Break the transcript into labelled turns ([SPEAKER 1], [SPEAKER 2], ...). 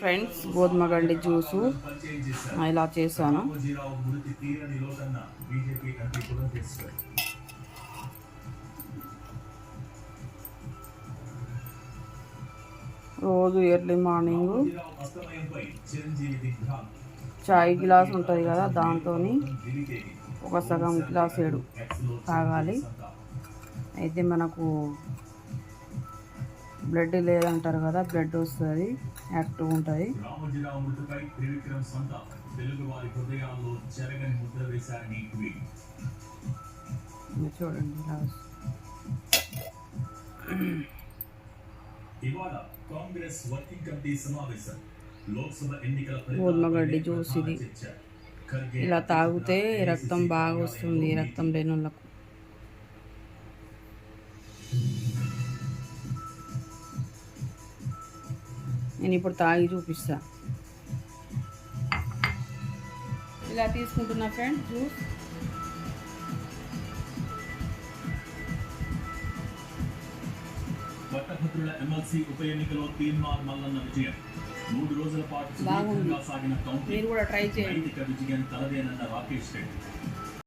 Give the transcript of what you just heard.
[SPEAKER 1] Friends గోధుమ గండి juice. ఇలా చేశాను. రోజు ఎర్లీ మార్నింగ్ చాయ్ గ్లాస్ ఉంటుంది కదా దాంతో ఒక సగం గ్లాస్ ఏడు తాగాలి. అయితే మనకు బ్లడ్ లేదంటారు కదా బ్లడ్ వస్తుంది యాక్టివ్ ఉంటుంది. చూడండి
[SPEAKER 2] కాంగ్రెస్ వర్కింగ్ కమిటీ సమావేశం.
[SPEAKER 1] జ్యూస్ ఇది. ఇలా తాగితే రక్తం బాగా వస్తుంది రక్తం లేని వాళ్ళకు. నేను ఇప్పుడు తాగి చూపిస్తా ఇలా తీసుకుంటున్నా ఫ్రెండ్ జ్యూస్
[SPEAKER 2] పట్టభద్రుల ఎమ్మెల్సీ ఉప ఎన్నికలో తీర్మాన్ మల్లన్న విజయం మూడు రోజుల పాటు
[SPEAKER 1] బాగుంది.
[SPEAKER 2] సుదీర్ఘంగా సాగిన కౌంటింగ్
[SPEAKER 1] మీరు కూడా ట్రై చేయండి
[SPEAKER 2] నైతిక విజయం తలదేనన్న రాకేష్ రెడ్డి